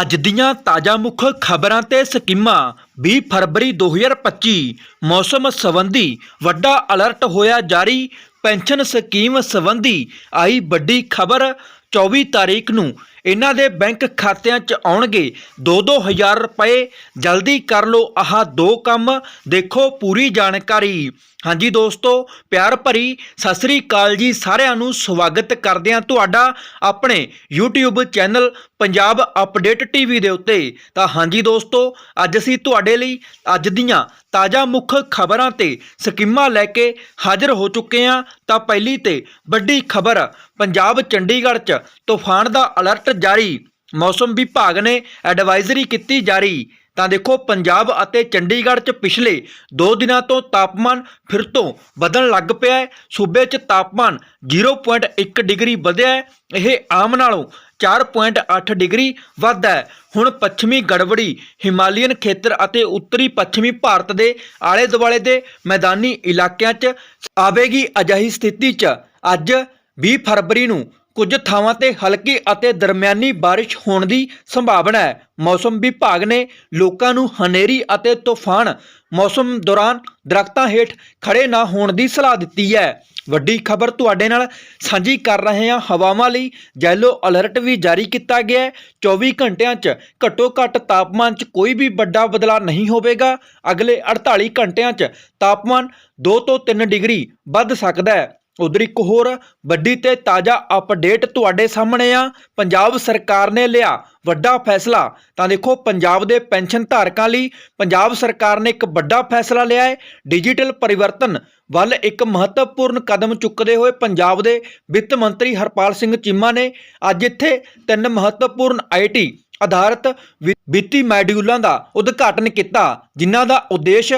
ਅੱਜ ਦੀਆਂ ਤਾਜ਼ਾ ਮੁੱਖ ਖਬਰਾਂ ਤੇ ਸਕੀਮਾਂ। 20 ਫਰਵਰੀ 2025 ਮੌਸਮ ਸੰਬੰਧੀ ਵੱਡਾ ਅਲਰਟ ਹੋਇਆ ਜਾਰੀ। ਪੈਨਸ਼ਨ ਸਕੀਮ ਸੰਬੰਧੀ ਆਈ ਵੱਡੀ ਖਬਰ 24 ਤਾਰੀਖ ਨੂੰ ਇਹਨਾਂ ਦੇ ਬੈਂਕ ਖਾਤਿਆਂ 'ਚ ਆਉਣਗੇ। 2-2000 ਰੁਪਏ। ਜਲਦੀ ਕਰ ਲਓ ਆਹ ਦੋ ਕੰਮ। ਦੇਖੋ ਪੂਰੀ ਜਾਣਕਾਰੀ। ਹਾਂਜੀ ਦੋਸਤੋ, ਪਿਆਰ ਭਰੀ ਸਤਿ ਸ੍ਰੀ ਅਕਾਲ ਜੀ ਸਾਰਿਆਂ ਨੂੰ। ਸਵਾਗਤ ਕਰਦੇ ਹਾਂ ਤੁਹਾਡਾ ਆਪਣੇ YouTube channel Punjab update TV ਦੇ ਉੱਤੇ। ਤਾਂ ਹਾਂਜੀ ਦੋਸਤੋ, ਅੱਜ ਅਸੀਂ ਤੁਹਾਡੇ ਲਈ ਅੱਜ ਦੀਆਂ ਤਾਜ਼ਾ ਮੁੱਖ ਖਬਰਾਂ ਤੇ ਸਕੀਮਾਂ ਲੈ ਕੇ ਹਾਜ਼ਰ ਹੋ ਚੁੱਕੇ ਹਾਂ। ਤਾਂ ਪਹਿਲੀ ਤੇ ਵੱਡੀ ਖਬਰ, ਪੰਜਾਬ ਚੰਡੀਗੜ੍ਹ 'ਚ ਤੂਫਾਨ ਦਾ ਅਲਰਟ ਜਾਰੀ। ਮੌਸਮ ਵਿਭਾਗ ਨੇ ਐਡਵਾਈਜ਼ਰੀ ਕੀਤੀ ਜਾਰੀ। ਤਾਂ ਦੇਖੋ, ਪੰਜਾਬ ਅਤੇ ਚੰਡੀਗੜ੍ਹ 'ਚ ਪਿਛਲੇ 2 ਦਿਨਾਂ ਤੋਂ ਤਾਪਮਾਨ ਫਿਰ ਤੋਂ ਵਧਣ ਲੱਗ ਪਿਆ ਹੈ। ਸੂਬੇ 'ਚ ਤਾਪਮਾਨ 0.1 ਡਿਗਰੀ ਵਧਿਆ ਹੈ। ਇਹ ਆਮ ਨਾਲੋਂ 4.8 ਡਿਗਰੀ ਵੱਧ ਹੈ। ਹੁਣ ਪੱਛਮੀ ਗੜਬੜੀ, ਹਿਮਾਲੀਅਨ ਖੇਤਰ ਅਤੇ ਉੱਤਰੀ ਪੱਛਮੀ ਭਾਰਤ ਦੇ ਆਲੇ ਦੁਆਲੇ ਦੇ ਮੈਦਾਨੀ ਇਲਾਕਿਆਂ 'ਚ ਆਵੇਗੀ ਅਜਿਹੀ ਸਥਿਤੀ 'ਚ। ਅੱਜ 20 ਫਰਵਰੀ ਨੂੰ ਕੁਝ ਥਾਵਾਂ ਤੇ ਹਲਕੀ ਅਤੇ ਦਰਮਿਆਨੀ ਬਾਰਿਸ਼ ਹੋਣ ਦੀ ਸੰਭਾਵਨਾ ਹੈ। ਮੌਸਮ ਵਿਭਾਗ ਨੇ ਲੋਕਾਂ ਨੂੰ ਹਨੇਰੀ ਅਤੇ ਤੂਫਾਨ ਮੌਸਮ ਦੌਰਾਨ ਦਰਖਤਾਂ ਹੇਠ ਖੜੇ ਨਾ ਹੋਣ ਦੀ ਸਲਾਹ ਦਿੱਤੀ ਹੈ। ਵੱਡੀ ਖਬਰ ਤੁਹਾਡੇ ਨਾਲ ਸਾਂਝੀ ਕਰ ਰਹੇ ਹਾਂ। ਹਵਾਵਾਂ ਲਈ ਯੈਲੋ ਅਲਰਟ ਵੀ ਜਾਰੀ ਕੀਤਾ ਗਿਆ ਹੈ। 24 ਘੰਟਿਆਂ 'ਚ ਘੱਟੋ ਘੱਟ ਤਾਪਮਾਨ 'ਚ ਕੋਈ ਵੀ ਵੱਡਾ ਬਦਲਾਅ ਨਹੀਂ ਹੋਵੇਗਾ। ਅਗਲੇ 48 ਘੰਟਿਆਂ 'ਚ ਤਾਪਮਾਨ 2 ਤੋਂ 3 ਡਿਗਰੀ ਵੱਧ ਸਕਦਾ ਹੈ। ਉਧਰ ਇੱਕ ਹੋਰ ਵੱਡੀ ਤੇ ਤਾਜ਼ਾ ਅਪਡੇਟ ਤੁਹਾਡੇ ਸਾਹਮਣੇ ਆ। ਪੰਜਾਬ ਸਰਕਾਰ ਨੇ ਲਿਆ ਵੱਡਾ ਫੈਸਲਾ। ਤਾਂ ਦੇਖੋ, ਪੰਜਾਬ ਦੇ ਪੈਨਸ਼ਨ ਧਾਰਕਾਂ ਲਈ ਪੰਜਾਬ ਸਰਕਾਰ ਨੇ ਇੱਕ ਵੱਡਾ ਫੈਸਲਾ ਲਿਆ ਹੈ। ਡਿਜੀਟਲ ਪਰਿਵਰਤਨ ਵੱਲ ਇੱਕ ਮਹੱਤਵਪੂਰਨ ਕਦਮ ਚੁੱਕਦੇ ਹੋਏ ਪੰਜਾਬ ਦੇ ਵਿੱਤ ਮੰਤਰੀ ਹਰਪਾਲ ਸਿੰਘ ਚੀਮਾ ਨੇ ਅੱਜ ਇੱਥੇ ਤਿੰਨ ਮਹੱਤਵਪੂਰਨ ਆਈਟੀ ਆਧਾਰਿਤ ਵਿੱ- ਵਿੱਤੀ ਮੈਡਿਊਲਾਂ ਦਾ ਉਦਘਾਟਨ ਕੀਤਾ, ਜਿਨ੍ਹਾਂ ਦਾ ਉਦੇਸ਼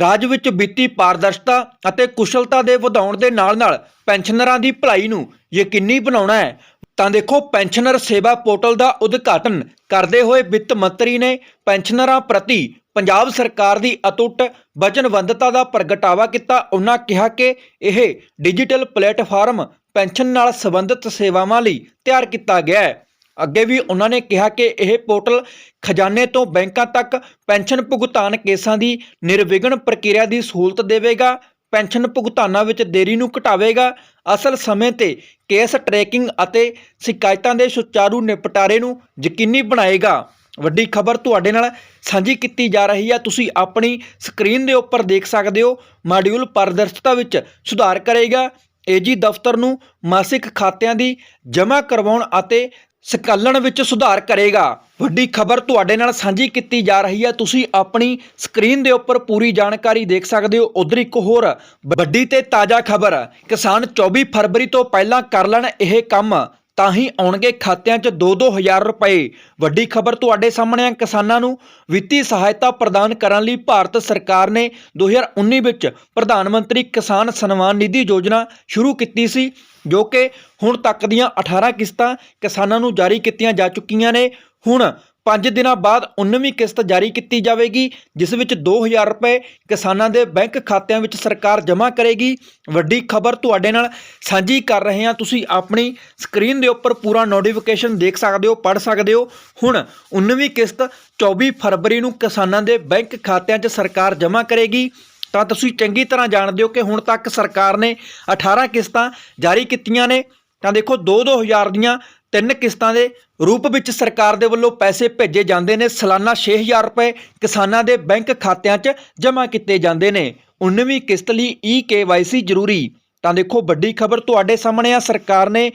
ਰਾਜ ਵਿੱਚ ਵਿੱਤੀ ਪਾਰਦਰਸ਼ਤਾ ਅਤੇ ਕੁਸ਼ਲਤਾ ਦੇ ਵਧਾਉਣ ਦੇ ਨਾਲ-ਨਾਲ ਪੈਨਸ਼ਨਰਾਂ ਦੀ ਭਲਾਈ ਨੂੰ ਯਕੀਨੀ ਬਣਾਉਣਾ ਹੈ। ਤਾਂ ਦੇਖੋ, ਪੈਨਸ਼ਨਰ ਸੇਵਾ ਪੋਰਟਲ ਦਾ ਉਦਘਾਟਨ ਕਰਦੇ ਹੋਏ ਵਿੱਤ ਮੰਤਰੀ ਨੇ ਪੈਨਸ਼ਨਰਾਂ ਪ੍ਰਤੀ ਪੰਜਾਬ ਸਰਕਾਰ ਦੀ ਅਟੁੱਟ ਵਚਨਬੱਧਤਾ ਦਾ ਪ੍ਰਗਟਾਵਾ ਕੀਤਾ। ਉਹਨਾਂ ਕਿਹਾ ਕਿ ਇਹ ਡਿਜੀਟਲ ਪਲੇਟਫਾਰਮ ਪੈਨਸ਼ਨ ਨਾਲ ਸੰਬੰਧਿਤ ਸੇਵਾਵਾਂ ਲਈ ਤਿਆਰ ਕੀਤਾ ਗਿਆ ਹੈ। ਅੱਗੇ ਵੀ ਉਹਨਾਂ ਨੇ ਕਿਹਾ ਕਿ ਇਹ ਪੋਰਟਲ ਖਜ਼ਾਨੇ ਤੋਂ ਬੈਂਕਾਂ ਤੱਕ ਪੈਨਸ਼ਨ ਭੁਗਤਾਨ ਕੇਸਾਂ ਦੀ ਨਿਰਵਿਘਨ ਪ੍ਰਕਿਰਿਆ ਦੀ ਸਹੂਲਤ ਦੇਵੇਗਾ, ਪੈਨਸ਼ਨ ਭੁਗਤਾਨਾਂ ਵਿੱਚ ਦੇਰੀ ਨੂੰ ਘਟਾਵੇਗਾ। ਅਸਲ ਸਮੇਂ ਤੇ ਕੇਸ ਟਰੈਕਿੰਗ ਅਤੇ ਸ਼ਿਕਾਇਤਾਂ ਦੇ ਸੁਚਾਰੂ ਨਿਪਟਾਰੇ ਨੂੰ ਯਕੀਨੀ ਬਣਾਏਗਾ। ਵੱਡੀ ਖਬਰ ਤੁਹਾਡੇ ਨਾਲ ਸਾਂਝੀ ਕੀਤੀ ਜਾ ਰਹੀ ਹੈ ਤੁਸੀਂ ਆਪਣੀ ਸਕਰੀਨ ਦੇ ਉੱਪਰ ਦੇਖ ਸਕਦੇ ਹੋ। ਮਾਡਿਊਲ ਪਾਰਦਰਸ਼ਤਾ ਵਿੱਚ ਸੁਧਾਰ ਕਰੇਗਾ। ਏਜੀ ਦਫ਼ਤਰ ਨੂੰ ਮਾਸਿਕ ਖਾਤਿਆਂ ਦੀ ਜਮ੍ਹਾਂ ਕਰਵਾਉਣ ਅਤੇ ਸਕਲਣ ਵਿੱਚ ਸੁਧਾਰ ਕਰੇਗਾ। ਵੱਡੀ ਖਬਰ ਤੁਹਾਡੇ ਨਾਲ ਸਾਂਝੀ ਕੀਤੀ ਜਾ ਰਹੀ ਹੈ। ਤੁਸੀਂ ਆਪਣੀ ਸਕਰੀਨ ਦੇ ਉੱਪਰ ਪੂਰੀ ਜਾਣਕਾਰੀ ਦੇਖ ਸਕਦੇ ਹੋ। ਉਧਰ ਇੱਕ ਹੋਰ ਵੱਡੀ ਤੇ ਤਾਜ਼ਾ ਖਬਰ। ਕਿਸਾਨ 24 ਫਰਵਰੀ ਤੋਂ ਪਹਿਲਾਂ ਕਰ ਲੈਣ ਇਹ ਕੰਮ। ਤਾਂ ਹੀ ਆਉਣਗੇ ਖਾਤਿਆਂ 'ਚ 2-2000 ਰੁਪਏ। ਵੱਡੀ ਖਬਰ ਤੁਹਾਡੇ ਸਾਹਮਣੇ ਆ ਕਿਸਾਨਾਂ ਨੂੰ। ਵਿੱਤੀ ਸਹਾਇਤਾ ਪ੍ਰਦਾਨ ਕਰਨ ਲਈ ਭਾਰਤ ਸਰਕਾਰ ਨੇ 2019 ਵਿੱਚ ਪ੍ਰਧਾਨ ਮੰਤਰੀ ਕਿਸਾਨ ਸਨਮਾਨ ਨਿਧੀ ਯੋਜਨਾ ਸ਼ੁਰੂ ਕੀਤੀ ਸੀ, ਜੋ ਕਿ ਹੁਣ ਤੱਕ ਦੀਆਂ 18 ਕਿਸ਼ਤਾਂ ਕਿਸਾਨਾਂ ਨੂੰ ਜਾਰੀ ਕੀਤੀਆਂ ਜਾ ਚੁੱਕੀਆਂ ਨੇ। ਹੁਣ 5 ਦਿਨਾਂ ਬਾਅਦ 19ਵੀਂ ਕਿਸ਼ਤ ਜਾਰੀ ਕੀਤੀ ਜਾਵੇਗੀ, ਜਿਸ ਵਿੱਚ 2000 ਰੁਪਏ ਕਿਸਾਨਾਂ ਦੇ ਬੈਂਕ ਖਾਤਿਆਂ ਵਿੱਚ ਸਰਕਾਰ ਜਮ੍ਹਾਂ ਕਰੇਗੀ। ਵੱਡੀ ਖਬਰ ਤੁਹਾਡੇ ਨਾਲ ਸਾਂਝੀ ਕਰ ਰਹੇ ਹਾਂ। ਤੁਸੀਂ ਆਪਣੀ ਸਕਰੀਨ ਦੇ ਉੱਪਰ ਪੂਰਾ ਨੋਟੀਫਿਕੇਸ਼ਨ ਦੇਖ ਸਕਦੇ ਹੋ, ਪੜ੍ਹ ਸਕਦੇ ਹੋ। ਹੁਣ 19ਵੀਂ ਕਿਸ਼ਤ 24 ਫਰਵਰੀ ਨੂੰ ਕਿਸਾਨਾਂ ਦੇ ਬੈਂਕ ਖਾਤਿਆਂ 'ਚ ਸਰਕਾਰ ਜਮ੍ਹਾਂ ਕਰੇਗੀ। ਤਾਂ ਤੁਸੀਂ ਚੰਗੀ ਤਰ੍ਹਾਂ ਜਾਣਦੇ ਹੋ ਕਿ ਹੁਣ ਤੱਕ ਸਰਕਾਰ ਨੇ 18 ਕਿਸ਼ਤਾਂ ਜਾਰੀ ਕੀਤੀਆਂ ਨੇ। ਤਾਂ ਦੇਖੋ 2-2000 ਦੀਆਂ ਤਿੰਨ ਕਿਸ਼ਤਾਂ ਦੇ ਰੂਪ ਵਿੱਚ ਸਰਕਾਰ ਦੇ ਵੱਲੋਂ ਪੈਸੇ ਭੇਜੇ ਜਾਂਦੇ ਨੇ। ਸਾਲਾਨਾ 6000 ਰੁਪਏ ਕਿਸਾਨਾਂ ਦੇ ਬੈਂਕ ਖਾਤਿਆਂ 'ਚ ਜਮ੍ਹਾਂ ਕੀਤੇ ਜਾਂਦੇ ਨੇ। 19ਵੀਂ ਕਿਸ਼ਤ ਲਈ ਈ ਜ਼ਰੂਰੀ। ਤਾਂ ਦੇਖੋ, ਵੱਡੀ ਖਬਰ ਤੁਹਾਡੇ ਸਾਹਮਣੇ ਆ। ਸਰਕਾਰ ਨੇ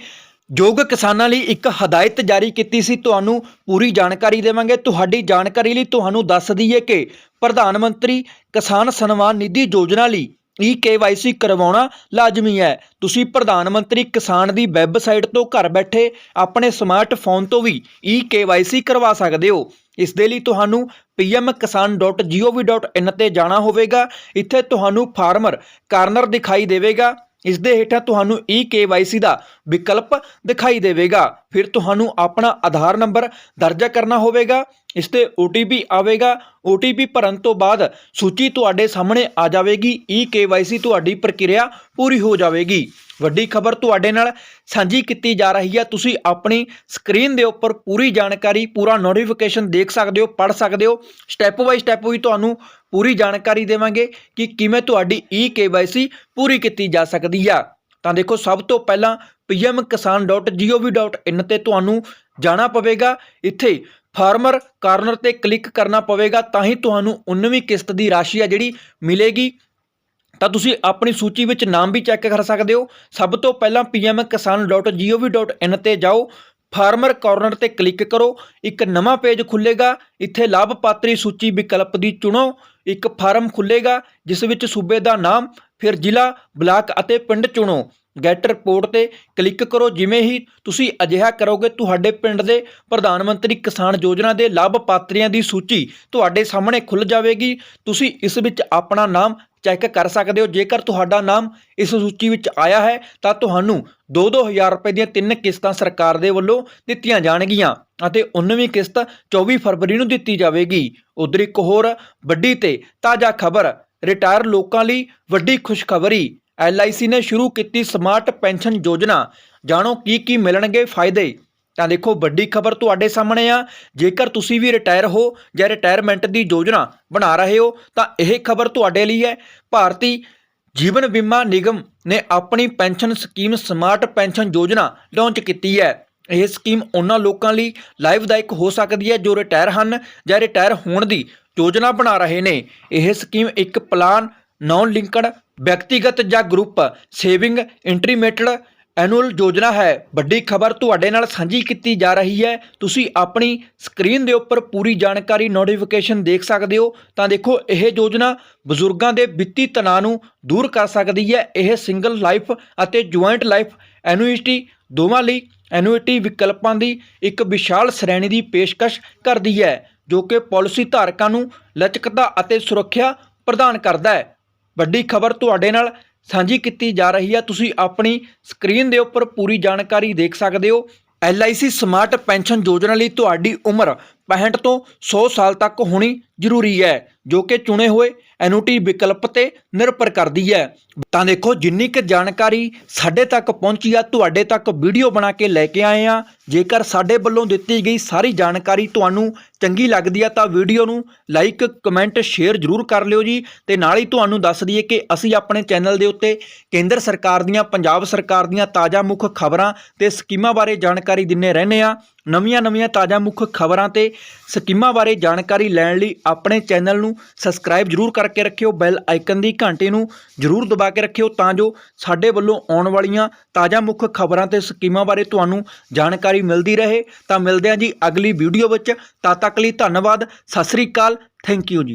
ਯੋਗ ਕਿਸਾਨਾਂ ਲਈ ਇੱਕ ਹਦਾਇਤ ਜਾਰੀ ਕੀਤੀ ਸੀ। ਤੁਹਾਨੂੰ ਪੂਰੀ ਜਾਣਕਾਰੀ ਦੇਵਾਂਗੇ। ਤੁਹਾਡੀ ਜਾਣਕਾਰੀ ਲਈ ਤੁਹਾਨੂੰ ਦੱਸ ਦਈਏ ਕਿ ਪ੍ਰਧਾਨ ਮੰਤਰੀ ਕਿਸਾਨ ਸਨਮਾਨ ਨਿਧੀ ਯੋਜਨਾ ਲਈ ਈ KYC ਕਰਵਾਉਣਾ ਲਾਜ਼ਮੀ ਹੈ। ਤੁਸੀਂ ਪ੍ਰਧਾਨ ਮੰਤਰੀ ਕਿਸਾਨ ਦੀ ਵੈਬਸਾਈਟ ਤੋਂ ਘਰ ਬੈਠੇ ਆਪਣੇ ਸਮਾਰਟਫੋਨ ਤੋਂ ਵੀ ਈ KYC ਕਰਵਾ ਸਕਦੇ ਹੋ। ਇਸ ਦੇ ਲਈ ਤੁਹਾਨੂੰ pmkisan.gov.in ਤੇ ਜਾਣਾ ਹੋਵੇਗਾ। ਇੱਥੇ ਤੁਹਾਨੂੰ ਫਾਰਮਰ ਕਾਰਨਰ ਦਿਖਾਈ ਦੇਵੇਗਾ। ਇਸ ਦੇ ਹੇਠਾਂ ਤੁਹਾਨੂੰ ਈ KYC ਦਾ ਵਿਕਲਪ ਦਿਖਾਈ ਦੇਵੇਗਾ। ਫਿਰ ਤੁਹਾਨੂੰ ਆਪਣਾ ਆਧਾਰ ਨੰਬਰ ਦਰਜ ਕਰਨਾ ਹੋਵੇਗਾ। ਇਸ ਤੇ OTP ਆਵੇਗਾ। OTP ਭਰਨ ਤੋਂ ਬਾਅਦ ਸੂਚੀ ਤੁਹਾਡੇ ਸਾਹਮਣੇ ਆ ਜਾਵੇਗੀ। ਈ KYC ਤੁਹਾਡੀ ਪ੍ਰਕਿਰਿਆ ਪੂਰੀ ਹੋ ਜਾਵੇਗੀ। ਵੱਡੀ ਖਬਰ ਤੁਹਾਡੇ ਨਾਲ ਸਾਂਝੀ ਕੀਤੀ ਜਾ ਰਹੀ ਹੈ। ਤੁਸੀਂ ਆਪਣੀ ਸਕਰੀਨ ਦੇ ਉੱਪਰ ਪੂਰੀ ਜਾਣਕਾਰੀ, ਪੂਰਾ ਨੋਟੀਫਿਕੇਸ਼ਨ ਦੇਖ ਸਕਦੇ ਹੋ, ਪੜ੍ਹ ਸਕਦੇ ਹੋ। ਸਟੈਪ ਬਾਈ ਸਟੈਪ ਵੀ ਤੁਹਾਨੂੰ ਪੂਰੀ ਜਾਣਕਾਰੀ ਦੇਵਾਂਗੇ ਕਿ ਕਿਵੇਂ ਤੁਹਾਡੀ ਈ ਕੇਵਾਈਸੀ ਪੂਰੀ ਕੀਤੀ ਜਾ ਸਕਦੀ ਆ। ਤਾਂ ਦੇਖੋ, ਸਭ ਤੋਂ ਪਹਿਲਾਂ pmkisan.gov.in ਤੇ ਤੁਹਾਨੂੰ ਜਾਣਾ ਪਵੇਗਾ। ਇੱਥੇ ਫਾਰਮਰ ਕਾਰਨਰ ਤੇ ਕਲਿੱਕ ਕਰਨਾ ਪਵੇਗਾ, ਤਾਂ ਹੀ ਤੁਹਾਨੂੰ 19ਵੀਂ ਕਿਸ਼ਤ ਦੀ ਰਾਸ਼ੀ ਆ ਜਿਹੜੀ ਮਿਲੇਗੀ। ਤਾਂ ਤੁਸੀਂ ਆਪਣੀ ਸੂਚੀ ਵਿੱਚ ਨਾਮ ਵੀ ਚੈੱਕ ਕਰ ਸਕਦੇ ਹੋ। ਸਭ ਤੋਂ ਪਹਿਲਾਂ pmkisan.gov.in ਤੇ ਜਾਓ। ਫਾਰਮਰ ਕਾਰਨਰ ਤੇ ਕਲਿੱਕ ਕਰੋ। ਇੱਕ ਨਵਾਂ ਪੇਜ ਖੁੱਲੇਗਾ ਇੱਥੇ ਲਾਭਪਾਤਰੀ ਸੂਚੀ ਵਿਕਲਪ ਦੀ ਚੁਣੋ। ਇੱਕ ਫਾਰਮ ਖੁੱਲੇਗਾ ਜਿਸ ਵਿੱਚ ਸੂਬੇ ਦਾ ਨਾਮ, ਫਿਰ ਜ਼ਿਲ੍ਹਾ, ਬਲਾਕ ਅਤੇ ਪਿੰਡ ਚੁਣੋ। ਗੈਟ ਰਿਪੋਰਟ ਤੇ ਕਲਿੱਕ ਕਰੋ, ਜਿਵੇਂ ਹੀ ਤੁਸੀਂ ਅਜਿਹਾ ਕਰੋਗੇ, ਤੁਹਾਡੇ ਪਿੰਡ ਦੇ ਪ੍ਰਧਾਨ ਮੰਤਰੀ ਕਿਸਾਨ ਯੋਜਨਾ ਦੇ ਲਾਭਪਾਤਰੀਆਂ ਦੀ ਸੂਚੀ ਤੁਹਾਡੇ ਸਾਹਮਣੇ ਖੁੱਲ ਜਾਵੇਗੀ। ਤੁਸੀਂ ਇਸ ਵਿੱਚ ਆਪਣਾ ਨਾਮ ਚੈੱਕ ਕਰ ਸਕਦੇ ਹੋ। ਜੇਕਰ ਤੁਹਾਡਾ ਨਾਮ ਇਸ ਸੂਚੀ ਵਿੱਚ ਆਇਆ ਹੈ, ਤਾਂ ਤੁਹਾਨੂੰ 2-2000 ਰੁਪਏ ਦੀਆਂ ਤਿੰਨ ਕਿਸ਼ਤਾਂ ਸਰਕਾਰ ਦੇ ਵੱਲੋਂ ਦਿੱਤੀਆਂ ਜਾਣਗੀਆਂ ਅਤੇ 19ਵੀਂ ਕਿਸ਼ਤ 24 ਫਰਵਰੀ ਨੂੰ ਦਿੱਤੀ ਜਾਵੇਗੀ। ਉਧਰ ਇੱਕ ਹੋਰ ਵੱਡੀ ਤੇ ਤਾਜ਼ਾ ਖਬਰ, ਰਿਟਾਇਰ ਲੋਕਾਂ ਲਈ ਵੱਡੀ ਖੁਸ਼ਖਬਰੀ। LIC ਨੇ ਸ਼ੁਰੂ ਕੀਤੀ ਸਮਾਰਟ ਪੈਨਸ਼ਨ ਯੋਜਨਾ। ਜਾਣੋ ਕੀ ਕੀ ਮਿਲਣਗੇ ਫਾਇਦੇ? ਤਾਂ ਦੇਖੋ, ਵੱਡੀ ਖਬਰ ਤੁਹਾਡੇ ਸਾਹਮਣੇ ਆ। ਜੇਕਰ ਤੁਸੀਂ ਵੀ ਰਿਟਾਇਰ ਹੋ ਜਾਂ ਰਿਟਾਇਰਮੈਂਟ ਦੀ ਯੋਜਨਾ ਬਣਾ ਰਹੇ ਹੋ, ਤਾਂ ਇਹ ਖਬਰ ਤੁਹਾਡੇ ਲਈ ਹੈ। ਭਾਰਤੀ ਜੀਵਨ ਬੀਮਾ ਨਿਗਮ ਨੇ ਆਪਣੀ ਪੈਨਸ਼ਨ ਸਕੀਮ ਸਮਾਰਟ ਪੈਨਸ਼ਨ ਯੋਜਨਾ ਲਾਂਚ ਕੀਤੀ ਹੈ। ਇਹ ਸਕੀਮ ਉਹਨਾਂ ਲੋਕਾਂ ਲਈ ਲਾਭਦਾਇਕ ਹੋ ਸਕਦੀ ਹੈ ਜੋ ਰਿਟਾਇਰ ਹਨ ਜਾਂ ਰਿਟਾਇਰ ਹੋਣ ਦੀ ਯੋਜਨਾ ਬਣਾ ਰਹੇ ਨੇ। ਇਹ ਸਕੀਮ ਇੱਕ ਪਲਾਨ ਨਾਨ ਲਿੰਕਡ ਵਿਅਕਤੀਗਤ ਜਾਂ ਗਰੁੱਪ ਸੇਵਿੰਗ ਇੰਟਰਮੀਡੀਏਟ ਐਨੂਅਲ ਯੋਜਨਾ ਹੈ। ਵੱਡੀ ਖਬਰ ਤੁਹਾਡੇ ਨਾਲ ਸਾਂਝੀ ਕੀਤੀ ਜਾ ਰਹੀ ਹੈ। ਤੁਸੀਂ ਆਪਣੀ ਸਕਰੀਨ ਦੇ ਉੱਪਰ ਪੂਰੀ ਜਾਣਕਾਰੀ ਨੋਟੀਫਿਕੇਸ਼ਨ ਦੇਖ ਸਕਦੇ ਹੋ। ਤਾਂ ਦੇਖੋ, ਇਹ ਯੋਜਨਾ ਬਜ਼ੁਰਗਾਂ ਦੇ ਵਿੱਤੀ ਤਣਾਅ ਨੂੰ ਦੂਰ ਕਰ ਸਕਦੀ ਹੈ। ਇਹ ਸਿੰਗਲ ਲਾਈਫ ਅਤੇ ਜੁਆਇੰਟ ਲਾਈਫ ਐਨੂਇਟੀ ਦੋਵਾਂ ਲਈ ਐਨੂਇਟੀ ਵਿਕਲਪਾਂ ਦੀ ਇੱਕ ਵਿਸ਼ਾਲ ਸ਼੍ਰੇਣੀ ਦੀ ਪੇਸ਼ਕਸ਼ ਕਰਦੀ ਹੈ, ਜੋ ਕਿ ਪਾਲਿਸੀ ਧਾਰਕਾਂ ਨੂੰ ਲਚਕਤਾ ਅਤੇ ਸੁਰੱਖਿਆ ਪ੍ਰਦਾਨ ਕਰਦਾ ਹੈ। ਵੱਡੀ ਖਬਰ ਤੁਹਾਡੇ ਨਾਲ ਸਾਂਝੀ ਕੀਤੀ ਜਾ ਰਹੀ ਹੈ ਤੁਸੀਂ ਆਪਣੀ ਸਕਰੀਨ ਦੇ ਉੱਪਰ ਪੂਰੀ ਜਾਣਕਾਰੀ ਦੇਖ ਸਕਦੇ ਹੋ। LIC ਸਮਾਰਟ ਪੈਨਸ਼ਨ ਯੋਜਨਾ ਲਈ ਤੁਹਾਡੀ ਉਮਰ 65 ਤੋਂ 100 ਸਾਲ ਤੱਕ ਹੋਣੀ ਜ਼ਰੂਰੀ ਹੈ, ਜੋ ਕਿ ਚੁਣੇ ਹੋਏ ਐਨੂਟੀ ਵਿਕਲਪ ਤੇ ਨਿਰਭਰ ਕਰਦੀ ਹੈ। ਤਾਂ ਦੇਖੋ, ਜਿੰਨੀ ਕੁ ਜਾਣਕਾਰੀ ਸਾਡੇ ਤੱਕ ਪਹੁੰਚੀ ਆ, ਤੁਹਾਡੇ ਤੱਕ ਵੀਡੀਓ ਬਣਾ ਕੇ ਲੈ ਕੇ ਆਏ ਆ, ਜੇਕਰ ਸਾਡੇ ਵੱਲੋਂ ਦਿੱਤੀ ਗਈ ਸਾਰੀ ਜਾਣਕਾਰੀ ਤੁਹਾਨੂੰ ਚੰਗੀ ਲੱਗਦੀ ਆ, ਤਾਂ ਵੀਡੀਓ ਨੂੰ ਲਾਈਕ, ਕਮੈਂਟ, ਸ਼ੇਅਰ ਜ਼ਰੂਰ ਕਰ ਲਿਓ ਜੀ। ਤੇ ਨਾਲ ਹੀ ਤੁਹਾਨੂੰ ਦੱਸ ਦਈਏ ਕਿ ਅਸੀਂ ਆਪਣੇ ਚੈਨਲ ਦੇ ਉੱਤੇ ਕੇਂਦਰ ਸਰਕਾਰ ਦੀਆਂ, ਪੰਜਾਬ ਸਰਕਾਰ ਦੀਆਂ ਤਾਜ਼ਾ ਮੁੱਖ ਖਬਰਾਂ ਤੇ ਸਕੀਮਾਂ ਬਾਰੇ ਜਾਣਕਾਰੀ ਦਿੰਨੇ ਰਹਿੰਦੇ ਆ। ਨਵੀਆਂ-ਨਵੀਆਂ ਤਾਜ਼ਾ ਮੁੱਖ ਖਬਰਾਂ ਤੇ ਸਕੀਮਾਂ ਬਾਰੇ ਜਾਣਕਾਰੀ ਲੈਣ ਲਈ ਆਪਣੇ ਚੈਨਲ ਨੂੰ ਸਬਸਕ੍ਰਾਈਬ ਜ਼ਰੂਰ ਕਰਕੇ ਰੱਖਿਓ। ਬੈਲ ਆਈਕਨ ਦੀ ਘੰਟੀ ਨੂੰ ਜ਼ਰੂਰ ਦਬਾ ਕੇ ਰੱਖਿਓ ਤਾਂ ਜੋ ਸਾਡੇ ਵੱਲੋਂ ਆਉਣ ਵਾਲੀਆਂ ਤਾਜ਼ਾ ਮੁੱਖ ਖਬਰਾਂ ਤੇ ਸਕੀਮਾਂ ਬਾਰੇ ਤੁਹਾਨੂੰ ਜਾਣਕਾਰੀ ਮਿਲਦੀ ਰਹੇ। ਤਾਂ ਮਿਲਦੇ ਹਾਂ ਜੀ ਅਗਲੀ ਵੀਡੀਓ ਵਿੱਚ। ਤਦ ਤੱਕ ਲਈ ਧੰਨਵਾਦ। ਸਤਿ ਸ੍ਰੀ ਅਕਾਲ। ਥੈਂਕ ਯੂ ਜੀ।